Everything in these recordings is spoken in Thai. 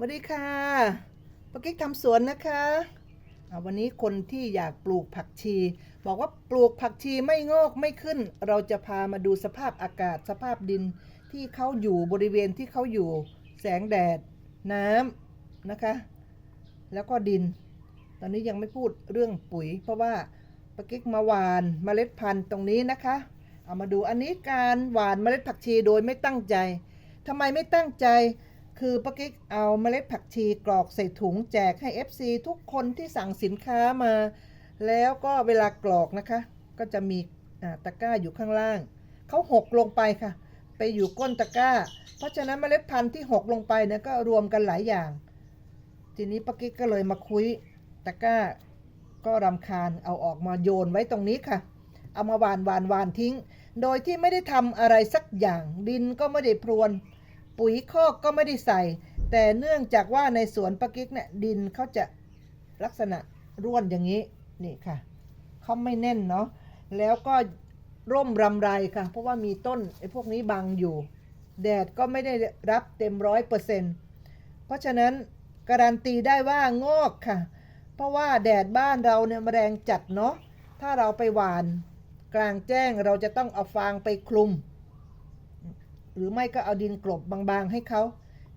สวัสดีค่ะปากิ๊กทำสวนนะคะอ่าวันนี้คนที่อยากปลูกผักชี บอกว่าปลูกผักชีไม่งอกไม่ขึ้น เราจะพามาดูสภาพอากาศสภาพดินที่เขาอยู่บริเวณที่เขาอยู่ แสงแดด น้ำนะคะ แล้วก็ดิน ตอนนี้ยังไม่พูดเรื่องปุ๋ย เพราะว่าปากิ๊กมาหวานเมล็ดพันธุ์ตรงนี้นะคะ เอามาดูอันนี้การหวานเมล็ดผักชีโดยไม่ตั้งใจทำไมไม่ตั้งใจ คือป้ากิ๊กเอาเมล็ดผักชีกรอกใส่ถุงแจกให้ FC ทุกคนที่สั่งสินค้ามา แล้วก็เวลากรอกนะคะ ก็จะมีตะกร้าอยู่ข้างล่าง เขาหกลงไปค่ะ ไปอยู่ก้นตะกร้า เพราะฉะนั้นเมล็ดพันธุ์ที่หกลงไปเนี่ยก็รวมกันหลายอย่าง ทีนี้ป้ากิ๊กก็เลยมาคุยตะกร้าก็รำคาญเอาออกมาโยนไว้ตรงนี้ค่ะ เอามาหวานหวานหวานทิ้ง โดยที่ไม่ได้ทำอะไรสักอย่างดินก็ไม่ได้พรวน ปุ๋ยคอกก็ไม่ได้ใส่ แต่เนื่องจากว่าในสวนปากิ๊กเนี่ยดินเขาจะลักษณะร่วนอย่างนี้นี่ค่ะเขาไม่แน่นเนาะแล้วก็ร่มรำไรค่ะ เพราะว่ามีต้นไอ้พวกนี้บังอยู่ แดดก็ไม่ได้รับเต็มร้อยเปอร์เซ็นต์เพราะฉะนั้นการันตีได้ว่างอกค่ะ เพราะว่าแดดบ้านเราเนี่ยแมลงจัดเนาะถ้าเราไปหวาน กลางแจ้งเราจะต้องเอาฟางไปคลุม หรือไม่ก็เอาดินกลบบางๆให้เขา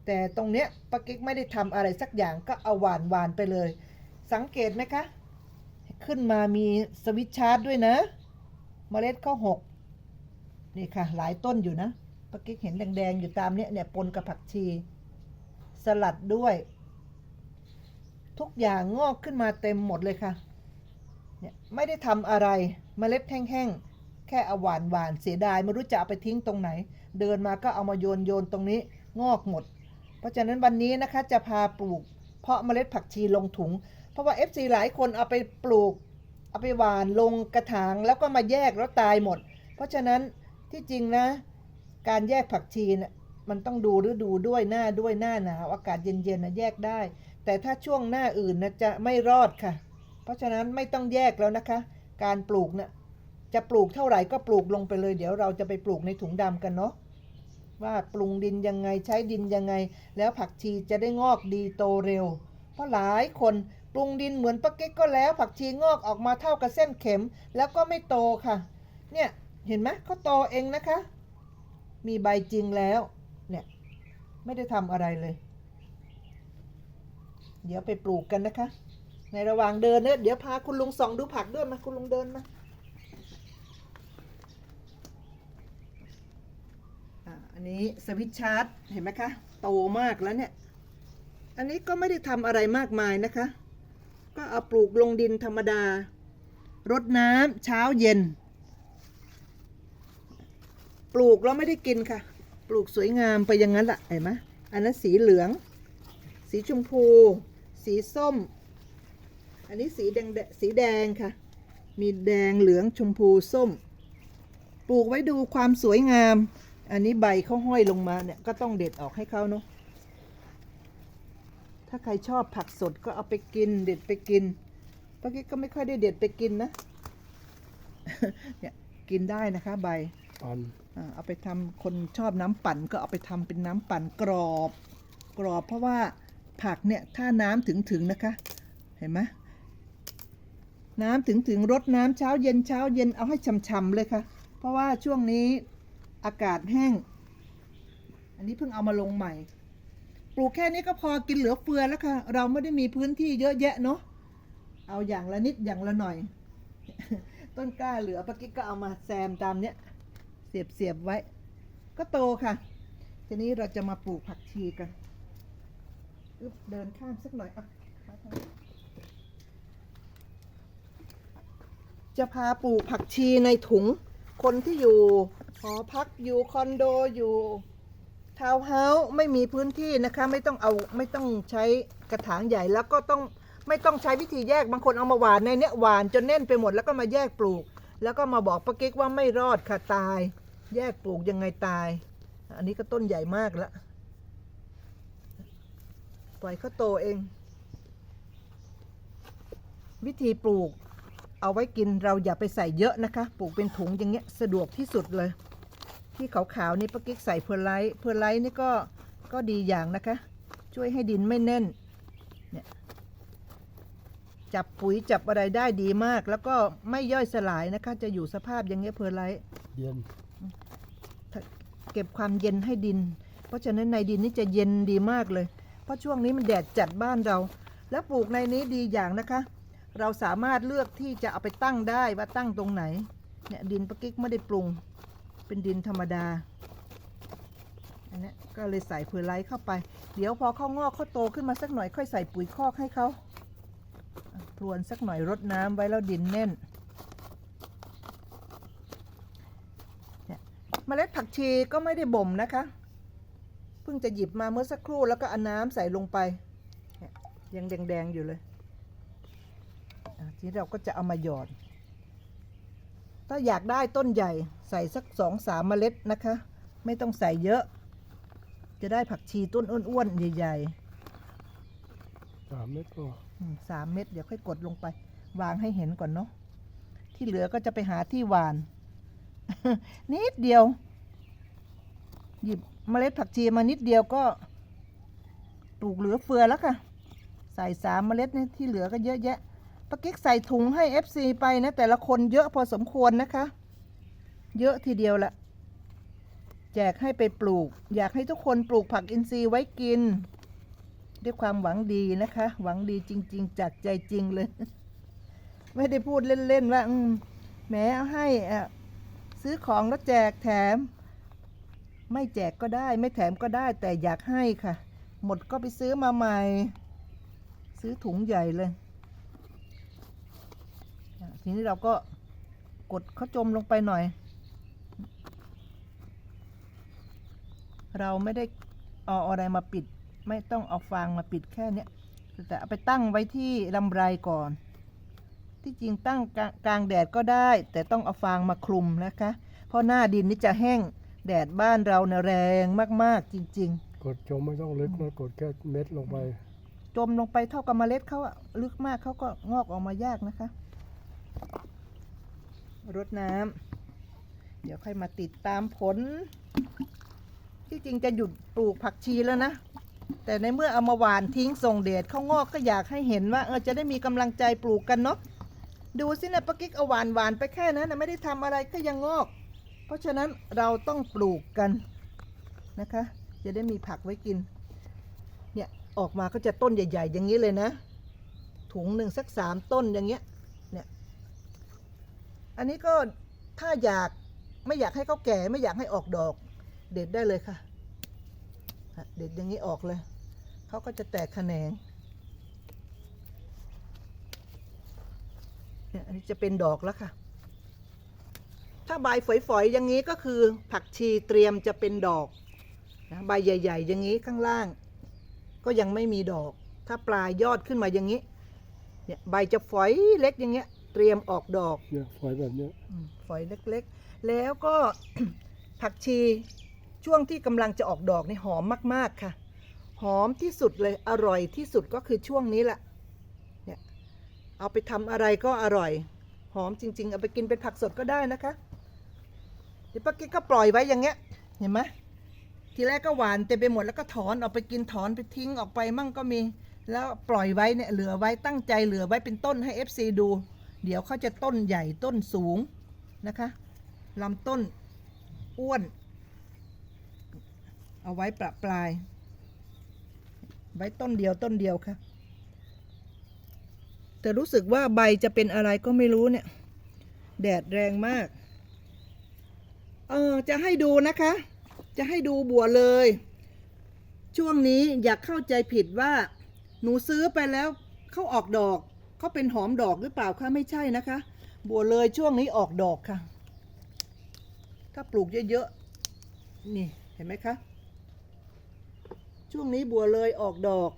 แต่ตรงเนี้ยป้ากิ๊กไม่ได้ทำอะไรสักอย่างก็เอาหวานหวานไปเลย สังเกตไหมคะ ขึ้นมามีสวิตชชาร์จด้วยนะเมล็ดข้าวหกนี่ค่ะ หลายต้นอยู่นะป้ากิ๊กเห็นแดงๆอยู่ตามเนี้ยเนี่ยปนกับผักชี สลัดด้วย ทุกอย่างงอกขึ้นมาเต็มหมดเลยค่ะเนี่ยไม่ได้ทำอะไรเมล็ดแห้งๆแค่เอาหวานหวานเสียดายไม่รู้จะเอาไปทิ้งตรงไหน เดินมาก็เอามาโยนโยนตรงนี้งอกหมด เพราะฉะนั้นวันนี้นะคะจะพาปลูก เพาะเมล็ดผักชีลงถุง เพราะว่า FC หลายคนเอาไปปลูก เอาไปหวานลงกระถางแล้วก็มาแยกแล้วตายหมด เพราะฉะนั้นที่จริงนะ การแยกผักชีนะ่ะมันต้องดูฤดูด้วยหน้าด้วยหน้าหนาวอากาศเย็นๆนะแยกได้ แต่ถ้าช่วงหน้าอื่นนะจะไม่รอดค่ะ เพราะฉะนั้นไม่ต้องแยกแล้วนะคะ การปลูกนะ่ะจะปลูกเท่าไหร่ก็ปลูกลงไปเลย เดี๋ยวเราจะไปปลูกในถุงดำกันเนาะ ว่าปรุงดินยังไงใช้ดินยังไง แล้วผักชีจะได้งอกดีโตเร็ว เพราะหลายคนปรุงดินเหมือนปะเก๊กก็แล้ว ผักชีงอกออกมาเท่ากับเส้นเข็ม แล้วก็ไม่โตค่ะ เนี่ยเห็นไหมเขาโตเองนะคะ มีใบจริงแล้วเนี่ยไม่ได้ทำอะไรเลย เดี๋ยวไปปลูกกันนะคะ ในระหว่างเดินเนี่ยเดี๋ยวพาคุณลุงส่องดูผักด้วยมาคุณลุงเดินมาอ่าอั นนี้สวิตช์ชาร์จเห็นไหมคะ โตมากแล้วเนี่ย อันนี้ก็ไม่ได้ทำอะไรมากมายนะคะ ก็เอาปลูกลงดินธรรมดารดน้ำเช้าเย็น ปลูกแล้วไม่ได้กินค่ะ ปลูกสวยงามไปอย่างนั้นแหละเห็นไหมอันนั้นสีเหลือง สีชมพู สีส้ม อันนี้สีแดงสีแดงค่ะ มีแดงเหลืองชมพูส้ม ปลูกไว้ดูความสวยงาม อันนี้ใบเขาห้อยลงมาเนี่ยก็ต้องเด็ดออกให้เขาเนาะ ถ้าใครชอบผักสดก็เอาไปกิน เด็ดไปกินเมื่อกี้ก็ไม่ค่อยได้เด็ดไปกินนะ เนี่ยกินได้นะคะ ใบตอนอ่าเอาไปทำคนชอบน้ำปั่นก็เอาไปทำเป็นน้ำปั่นกรอบ กรอบเพราะว่าผักเนี่ยถ้าน้ำถึงถึงๆนะคะ เห็นไหมน้ำถึงถึงๆรดน้ำเช้าเย็นเช้าเย็นเอาให้ช่ำๆเลยค่ะ เพราะว่าช่วงนี้ อากาศแห้ง อันนี้เพิ่งเอามาลงใหม่ ปลูกแค่นี้ก็พอกินเหลือเฟือแล้วค่ะ เราไม่ได้มีพื้นที่เยอะแยะเนาะ เอาอย่างละนิดอย่างละหน่อย ต้นกล้าเหลือปะกิ๊กก็เอามาแซมตามเนี้ย เสียบเสียบไว้ ก็โตค่ะ ทีนี้เราจะมาปลูกผักชีกันอึบเดินข้ามสักหน่อยอะจะพาปลูกผักชีในถุงคนที่อยู่ หอพักอยู่คอนโดอยู่ทาวน์เฮาส์ไม่มีพื้นที่นะคะไม่ต้องเอาไม่ต้องใช้กระถางใหญ่แล้วก็ต้องไม่ต้องใช้วิธีแยกบางคนเอามาหวานในเนี้ยหวานจนแน่นไปหมดแล้วก็มาแยกปลูก แล้วก็มาบอกป้ากิ๊กว่าไม่รอดค่ะตาย แยกปลูกยังไงตาย อันนี้ก็ต้นใหญ่มากล้วปล่อยเขาโตเอง วิธีปลูกเอาไว้กินเราอย่าไปใส่เยอะนะคะ ปลูกเป็นถุงอย่างเงี้ยสะดวกที่สุดเลย ที่ขาวๆนี่ป้ากิ๊กใส่เพอร์ไลท์เพอร์ไลท์นี่ก็ก็ดีอย่างนะคะ ช่วยให้ดินไม่แน่นเนี่ยจับปุ๋ยจับอะไรได้ดีมาก แล้วก็ไม่ย่อยสลายนะคะ จะอยู่สภาพอย่างเงี้ยเพอร์ไลท์เย็นเก็บความเย็นให้ดิน เพราะฉะนั้นในดินนี่จะเย็นดีมากเลย เพราะช่วงนี้มันแดดจัดบ้านเรา แล้วปลูกในนี้ดีอย่างนะคะ เราสามารถเลือกที่จะเอาไปตั้งได้ว่าตั้งตรงไหนเนี่ยดินปะกิ๊กไม่ได้ปรุง เป็นดินธรรมดา อันนี้ก็เลยใส่เพอร์ไลท์เข้าไป เดี๋ยวพอเขางอกเขาโตขึ้นมาสักหน่อยค่อยใส่ปุ๋ยคอกให้เขาพรวนสักหน่อยรดน้ำไว้แล้วดินแน่นเมล็ดผักชีก็ไม่ได้บ่มนะคะ เพิ่งจะหยิบมาเมื่อสักครู่แล้วก็เอาน้ำใส่ลงไป ยังแดงๆอยู่เลยทีนี้เราก็จะเอามาหยอด ถ้าอยากได้ต้นใหญ่ใส่สักสองสามเมล็ดนะคะ ไม่ต้องใส่เยอะ จะได้ผักชีต้นอ้วนๆใหญ่สามเม็ดก็ๆอืมสามเม็ดเดี๋ยวค่อยกดลงไป วางให้เห็นก่อนเนาะที่เหลือก็จะไปหาที่หวาน นิดเดียว หยิบเมล็ดผักชีมานิดเดียวก็ปลูกเหลือเฟือแล้วค่ะ ใส่สามเมล็ดนี่ที่เหลือก็เยอะแยะ ปะกิ๊กใส่ถุงให้ FC ไปนะแต่ละคนเยอะพอสมควรนะคะ เยอะทีเดียวละแจกให้ไปปลูก อยากให้ทุกคนปลูกผักอินทรีย์ไว้กิน ด้วยความหวังดีนะคะ หวังดีจริง ๆ จากใจจริงเลย ไม่ได้พูดเล่น ๆ ว่าแหมเอาให้อะซื้อของแล้วแจกแถม ไม่แจกก็ได้ ไม่แถมก็ได้ แต่อยากให้ค่ะ หมดก็ไปซื้อมาใหม่ ซื้อถุงใหญ่เลย ทีนี้เราก็กดเขาจมลงไปหน่อย เราไม่ได้เอาอะไรมาปิด ไม่ต้องเอาฟางมาปิดแค่เนี้ยแต่เอาไปตั้งไว้ที่ลำไรก่อน ที่จริงตั้งกลางกลางแดดก็ได้ แต่ต้องเอาฟางมาคลุมนะคะ เพราะหน้าดินนี่จะแห้งแดดบ้านเราเนะแรงมากๆจริงกดจมไม่ต้องลึกนะกดแค่เม็ดลงไปๆจมลงไปเท่ากับเมล็ดเขาอะลึกมากเขาก็งอกออกมายากนะคะ รดน้ำเดี๋ยวค่อยมาติดตามผล ที่จริงจะหยุดปลูกผักชีแล้วนะ แต่ในเมื่อเอามาหวานทิ้งส่งเดชเขางอกก็อยากให้เห็นว่าเออจะได้มีกำลังใจปลูกกันเนาะดูสินะปะกิ๊กเอาหวานหวานไปแค่นั้นนะไม่ได้ทำอะไรก็ยังงอก เพราะฉะนั้นเราต้องปลูกกันนะคะ จะได้มีผักไว้กินเนี่ยออกมาก็จะต้นใหญ่ ๆ อย่างนี้เลยนะ ถุงหนึ่งสักสามต้นอย่างเงี้ย อันนี้ก็ถ้าอยากไม่อยากให้เขาแก่ไม่อยากให้ออกดอก เด็ดได้เลยค่ะ เด็ดอย่างนี้ออกเลย เขาก็จะแตกแขนงเนี่ยอันนี้จะเป็นดอกแล้วค่ะ ถ้าใบฝอยๆอย่างนี้ก็คือผักชีเตรียมจะเป็นดอกนะใบใหญ่ ๆ อย่างนี้ข้างล่าง ก็ยังไม่มีดอก ถ้าปลายยอดขึ้นมาอย่างนี้ เนี่ยใบจะฝอยเล็กอย่างเงี้ย เตรียมออกดอกเนี่ยฝอยแบบเนี้ยอืมฝอยเล็กๆ แล้วก็ ผักชีช่วงที่กำลังจะออกดอกนี่หอมมากๆค่ะ หอมที่สุดเลยอร่อยที่สุดก็คือช่วงนี้แหละเนี่ยเอาไปทำอะไรก็อร่อย หอมจริง ๆ เอาไปกินเป็นผักสดก็ได้นะคะเดี๋ยวป้ากิ๊กก็ปล่อยไว้อย่างเงี้ย เห็นไหมทีแรกก็หวานเต็มไปหมดแล้วก็ถอนออกไปกินถอนไปทิ้งออกไปมั่งก็มี แล้วปล่อยไว้เนี่ยเหลือไว้ตั้งใจเหลือไว้เป็นต้นให้ FC ดู เดี๋ยวเขาจะต้นใหญ่ต้นสูงนะคะลำต้นอ้วน เอาไว้ประปลาย ไว้ต้นเดียวต้นเดียวค่ะ แต่รู้สึกว่าใบจะเป็นอะไรก็ไม่รู้เนี่ย แดดแรงมาก เออจะให้ดูนะคะ จะให้ดูบัวเลย ช่วงนี้อยากเข้าใจผิดว่า หนูซื้อไปแล้วเขาออกดอก เขาเป็นหอมดอกหรือเปล่าคะไม่ใช่นะคะ บัวเลยช่วงนี้ออกดอกค่ะ ถ้าปลูกเยอะๆนี่เห็นไหมคะ ช่วงนี้บัวเลยออกดอก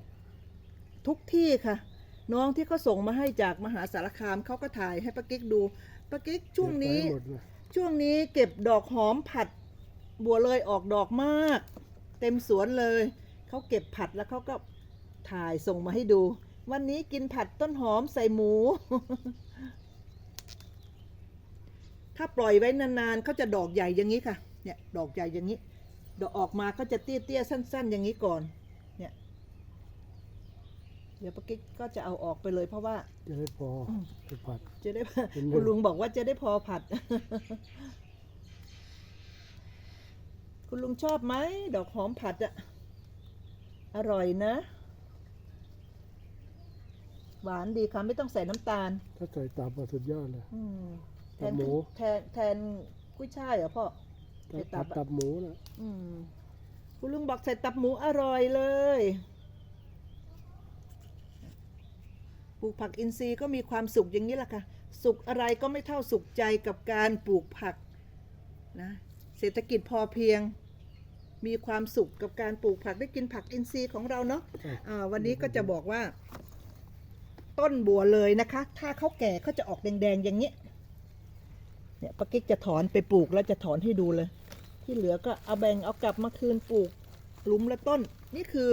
ทุกที่ค่ะ น้องที่เขาส่งมาให้จากมหาสารคามเขาก็ถ่ายให้ป้ากิ๊กดูป้ากิ๊กช่วงนี้เก็บไหมดเลยช่วงนี้เก็บดอกหอมผัด บัวเลยออกดอกมาก เต็มสวนเลยเขาเก็บผัดแล้วเขาก็ถ่ายส่งมาให้ดู วันนี้กินผัดต้นหอมใส่หมู ถ้าปล่อยไว้นานๆเขาจะดอกใหญ่อย่างนี้ค่ะ เนี่ย ดอกใหญ่อย่างนี้ ดอกออกมาก็จะเตี้ยๆสั้น ๆ อย่างนี้ก่อน เนี่ย เดี๋ยวปากิ๊กก็จะเอาออกไปเลยเพราะว่า จะได้พออมไปผัด จะได้เป็นหนึ่งคุณลุงบอกว่าจะได้พอผัด คุณลุงชอบไหม ดอกหอมผัดอะอร่อยนะ หวานดีค่ะไม่ต้องใส่น้ำตาล ถ้าใส่ตับมาสุดยอดเลย อืมแทตับนหมู แทนแทนกุ้ยช่ายเหรอพ่อใส่ตัตับบอะตับหมูนะอืมคุณลุงบอกใส่ตับหมูอร่อยเลยปลูกผักอินทรีย์ก็มีความสุขอย่างนี้แหละค่ะ สุขอะไรก็ไม่เท่าสุขใจกับการปลูกผักนะเศรษฐกิจพอเพียง มีความสุขกับการปลูกผักได้กินผักอินทรีย์ของเราเนาะ อะอ่าวันนี้ก็จะบอกว่า ต้นบัวเลยนะคะ ถ้าเขาแก่เขาจะออกแดงๆอย่างนี้เนี่ยป้ากิ๊กจะถอนไปปลูกแล้วจะถอนให้ดูเลย ที่เหลือก็เอาแบ่งเอากลับมาคืนปลูกหลุมละต้น นี่คือ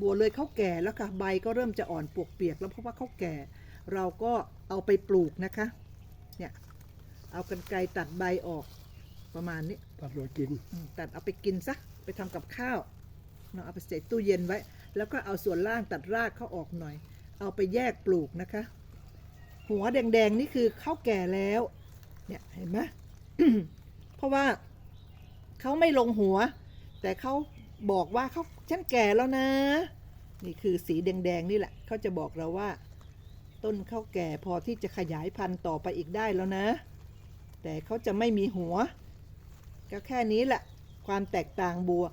บัวเลยเขาแก่แล้วค่ะใบก็เริ่มจะอ่อนปวกเปียกแล้วเพราะว่าเขาแก่ เราก็เอาไปปลูกนะคะเนี่ยเอากันไกรตัดใบออกประมาณนี้ตัดไว้กินอืมตัดเอาไปกินซะไปทำกับข้าวเนาะเอาไปใส่ตู้เย็นไว้ แล้วก็เอาส่วนล่างตัดรากเขาออกหน่อย เอาไปแยกปลูกนะคะ หัวแดง ๆ นี่คือเขาวแก่แล้ว เนี่ยเห็นไหมเพราะว่าเขาไม่ลงหัว แต่เขาบอกว่าเขาฉันแก่แล้วนะ นี่คือสีแดง ๆ นี่แหละเขาจะบอกเราว่า ต้นข้าวแก่พอที่จะขยายพันธุ์ต่อไปอีกได้แล้วนะ แต่เขาจะไม่มีหัว ก็แค่นี้แหละ ความแตกต่างบัว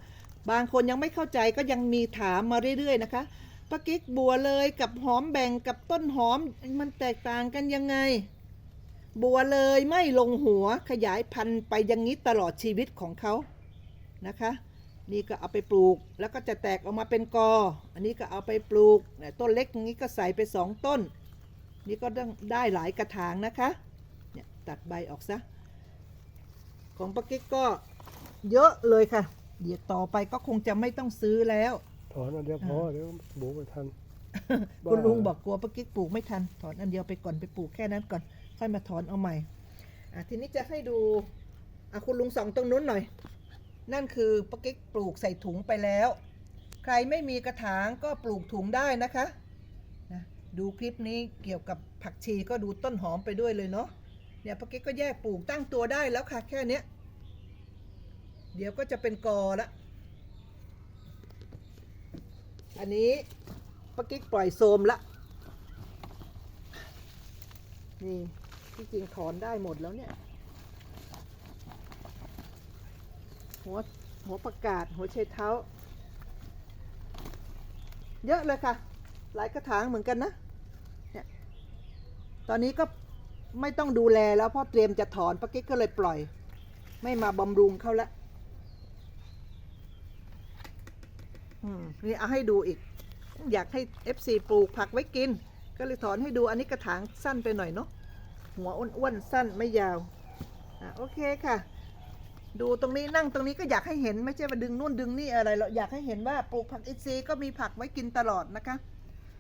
บางคนยังไม่เข้าใจก็ยังมีถามมาเรื่อย ๆ นะคะ ป้ากิ๊กบัวเลยกับหอมแบ่งกับต้นหอมมันแตกต่างกันยังไง บัวเลยไม่ลงหัวขยายพันธุ์ไปอย่างนี้ตลอดชีวิตของเขานะคะ นี่ก็เอาไปปลูกแล้วก็จะแตกออกมาเป็นกอ อันนี้ก็เอาไปปลูกต้นเล็กงนี้ก็ใส่ไปสองต้น นี่ก็ได้หลายกระถางนะคะเนี่ยตัดใบออกซะของป้ากิ๊กก็เยอะเลยค่ะ เดี๋ยวต่อไปก็คงจะไม่ต้องซื้อแล้ว อนอันเดียวพอเดี๋ยวหมูไปทัน คุณบ้าลุงบอกกลัวป้ากิ๊กปลูกไม่ทัน ถอนอันเดียวไปก่อนไปปลูกแค่นั้นก่อน ค่อยมาถอนเอาใหม่อะทีนี้จะให้ดูอะคุณลุงส่องตรงนู้นหน่อย นั่นคือป้ากิ๊กปลูกใส่ถุงไปแล้ว ใครไม่มีกระถางก็ปลูกถุงได้นะคะนะดูคลิปนี้เกี่ยวกับผักชีก็ดูต้นหอมไปด้วยเลยเนาะเนี่ยป้ากิ๊กก็แยกปลูกตั้งตัวได้แล้วค่ะแค่เนี้ยเดี๋ยวก็จะเป็นกอละ อันนี้ป้ากิ๊กปล่อยโซมละ นี่ที่จริงถอนได้หมดแล้วเนี่ย หัวหัวประกาศหัวไชเท้า เยอะเลยค่ะ หลายกระถางเหมือนกันนะเนี่ยตอนนี้ก็ไม่ต้องดูแลแล้วเพราะเตรียมจะถอนป้ากิ๊กก็เลยปล่อย ไม่มาบำรุงเขาละอืม นี่เอาให้ดูอีก อยากให้ FC ปลูกผักไว้กิน ก็เลยถอนให้ดูอันนี้กระถางสั้นไปหน่อยเนาะหัวอ้วนๆสั้นไม่ยาวอโอเคค่ะ ดูตรงนี้นั่งตรงนี้ก็อยากให้เห็นไม่ใช่มาดึงนู่นดึงนี่อะไรหรอกอยากให้เห็นว่าปลูกผักอินทรีย์ก็มีผักไว้กินตลอดนะคะ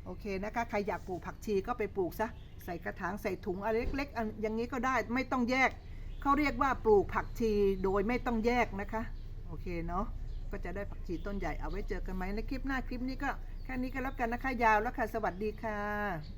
โอเคนะคะ ใครอยากปลูกผักชีก็ไปปลูกซะใส่กระถางใส่ถุงอะไรเล็กๆอันอย่างนี้ก็ได้ไม่ต้องแยกเขาเรียกว่าปลูกผักชีโดยไม่ต้องแยกนะคะ โอเคเนาะ ก็จะได้ผักชีต้นใหญ่เอาไว้เจอกันไหมในคลิปหน้าคลิปนี้ก็แค่นี้ก็แล้วกันนะคะยาวแล้วค่ะ สวัสดีค่ะ